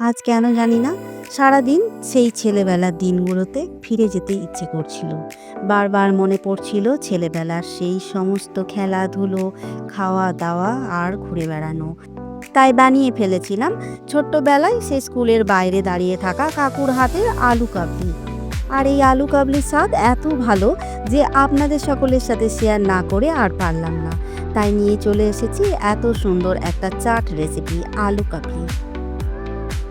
আজ কেন জানি না, সারাদিন সেই ছেলেবেলার দিনগুলোতে ফিরে যেতে ইচ্ছে করছিল। বারবার মনে পড়ছিল ছেলেবেলার সেই সমস্ত খেলাধুলো খাওয়া দাওয়া আর ঘুরে বেড়ানো। তাই বানিয়ে ফেলেছিলাম ছোট্টবেলায় সেই স্কুলের বাইরে দাঁড়িয়ে থাকা কাকুর হাতের আলু কাবলি। আর এই আলু কাবলির স্বাদ এত ভালো যে আপনাদের সকলের সাথে শেয়ার না করে আর পারলাম না। তাই নিয়ে চলে এসেছি এত সুন্দর একটা চাট রেসিপি আলু কাবলি।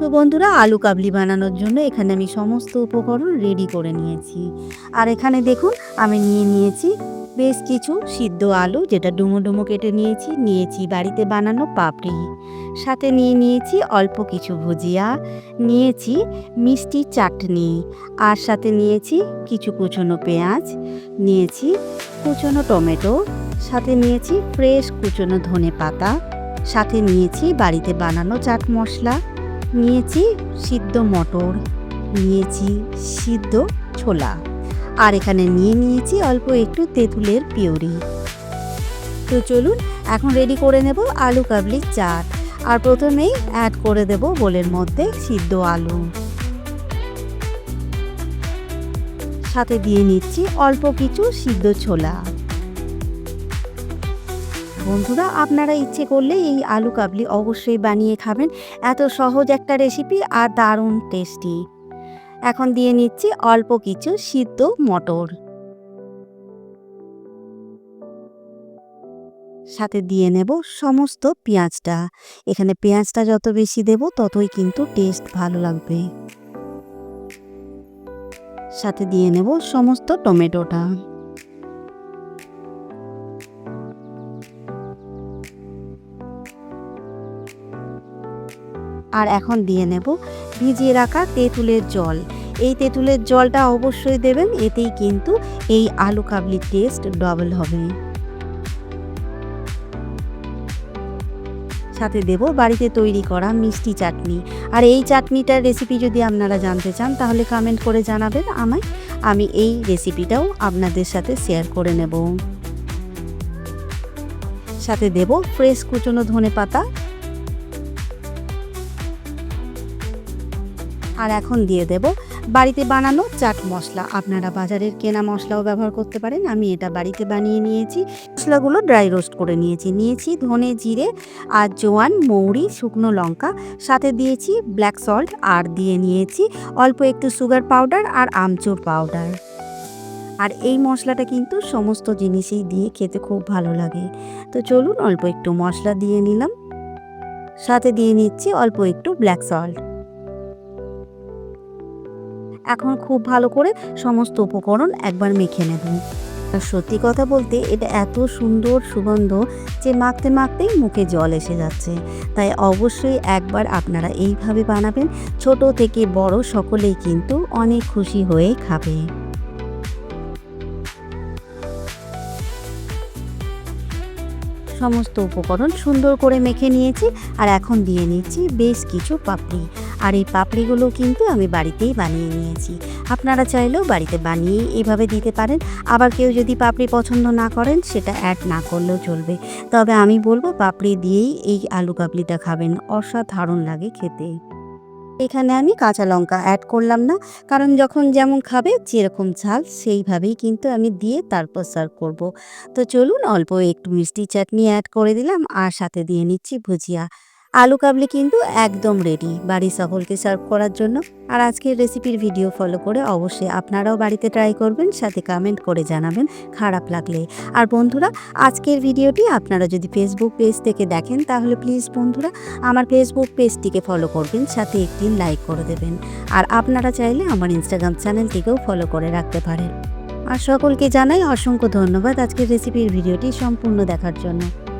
তো বন্ধুরা, আলু কাবলি বানানোর জন্য এখানে আমি সমস্ত উপকরণ রেডি করে নিয়েছি। আর এখানে দেখুন, আমি নিয়ে নিয়েছি বেশ কিছু সিদ্ধ আলু, যেটা ডুমো ডুমো কেটে নিয়েছি নিয়েছি বাড়িতে বানানো পাপড়ি। সাথে নিয়ে নিয়েছি অল্প কিছু ভুজিয়া, নিয়েছি মিষ্টি চাটনি, আর সাথে নিয়েছি কিছু কুচনো পেঁয়াজ, নিয়েছি কুচনো টমেটো, সাথে নিয়েছি ফ্রেশ কুচনো ধনে পাতা সাথে নিয়েছি বাড়িতে বানানো চাট মশলা। নিয়েছি সিদ্ধ মটর, নিয়েছি সিদ্ধ ছোলা, আর এখানে নিয়ে নিয়েছি অল্প একটু তেঁতুলের পিউরি। তো চলুন, এখন রেডি করে নেব আলু কাবলি চাট, আর প্রথমেই অ্যাড করে দেব বোলের মধ্যে সিদ্ধ আলু। সাথে দিয়ে নিচ্ছি অল্প কিছু সিদ্ধ ছোলা। বন্ধুরা, আপনারা ইচ্ছে করলে এই আলু কাবলি অবশ্যই বানিয়ে খাবেন। এত সহজ একটা রেসিপি আর দারুণ টেস্টি। এখন দিয়ে নিচ্ছি অল্প কিছু সিদ্ধ মটর। সাথে দিয়ে নেব সমস্ত পেঁয়াজটা। এখানে পেঁয়াজটা যত বেশি দেব, ততই কিন্তু টেস্ট ভালো লাগবে। সাথে দিয়ে নেব সমস্ত টমেটোটা। আর এখন দিয়ে নেব ভিজিয়ে রাখা তেঁতুলের জল। এই তেঁতুলের জলটা অবশ্যই দেবেন, এতেই কিন্তু এই আলু কাবলির টেস্ট ডবল হবে। সাথে দেব বাড়িতে তৈরি করা মিষ্টি চাটনি। আর এই চাটনিটার রেসিপি যদি আপনারা জানতে চান, তাহলে কমেন্ট করে জানাবেন আমায়। আমি এই রেসিপিটাও আপনাদের সাথে শেয়ার করে নেব। সাথে দেব ফ্রেশ কুচনো ধনে পাতা আর এখন দিয়ে দেব বাড়িতে বানানো চাট মশলা। আপনারা বাজারের কেনা মশলাও ব্যবহার করতে পারেন। আমি এটা বাড়িতে বানিয়ে নিয়েছি। মশলাগুলো ড্রাই রোস্ট করে নিয়েছি। নিয়েছি ধনে জিরে আর জোয়ান, মৌরি, শুকনো লঙ্কা। সাথে দিয়েছি ব্ল্যাক সল্ট আর দিয়ে নিয়েছি অল্প একটু সুগার পাউডার আর আমচুর পাউডার আর এই মশলাটা কিন্তু সমস্ত জিনিসেই দিয়ে খেতে খুব ভালো লাগে। তো চলুন অল্প একটু মশলা দিয়ে নিলাম। সাথে দিয়ে নিচ্ছি অল্প একটু ব্ল্যাক সল্ট এখন খুব ভালো করে সমস্ত উপকরণ একবার মেখে নেব। আর সত্যি কথা বলতে এটা এত সুন্দর সুগন্ধ যে মাখতে মাখতেই মুখে জল এসে যাচ্ছে। তাই অবশ্যই একবার আপনারা এইভাবে বানাবেন, ছোট থেকে বড় সকলেই কিন্তু অনেক খুশি হয়ে খাবে। সমস্ত উপকরণ সুন্দর করে মেখে নিয়েছি আর এখন দিয়ে নিচ্ছি বেশ কিছু পাপড়ি। আর এই পাপড়িগুলো কিন্তু আমি বাড়িতেই বানিয়ে নিয়েছি। আপনারা চাইলেও বাড়িতে বানিয়ে এভাবে দিতে পারেন। আবার কেউ যদি পাপড়ি পছন্দ না করেন, সেটা অ্যাড না করলেও চলবে। তবে আমি বলব, পাপড়ি দিয়েই এই আলু কাবলিটা খাবেন। অসাধারণ লাগে খেতে। এখানে আমি কাঁচা লঙ্কা অ্যাড করলাম না। কারণ যখন যেমন খাবে, যেরকম ঝাল, সেইভাবেই কিন্তু আমি দিয়ে তারপর সার্ভ করব। তো চলুন, অল্প একটু মিষ্টি চাটনি অ্যাড করে দিলাম। আর সাথে দিয়ে নিচ্ছি ভুজিয়া। আলু কাবলি কিন্তু একদম রেডি বাড়ির সকলকে সার্ভ করার জন্য আর আজকের রেসিপির ভিডিও ফলো করে অবশ্যই আপনারাও বাড়িতে ট্রাই করবেন, সাথে কমেন্ট করে জানাবেন, খারাপ লাগলে আর বন্ধুরা, আজকের ভিডিওটি আপনারা যদি ফেসবুক পেজ থেকে দেখেন, তাহলে প্লিজ বন্ধুরা, আমার ফেসবুক পেজটিকে ফলো করবেন, সাথে একটি লাইক করে দেবেন আর আপনারা চাইলে আমার ইনস্টাগ্রাম চ্যানেলটিকেও ফলো করে রাখতে পারেন। আর সকলকে জানাই অসংখ্য ধন্যবাদ আজকের রেসিপির ভিডিওটি সম্পূর্ণ দেখার জন্য।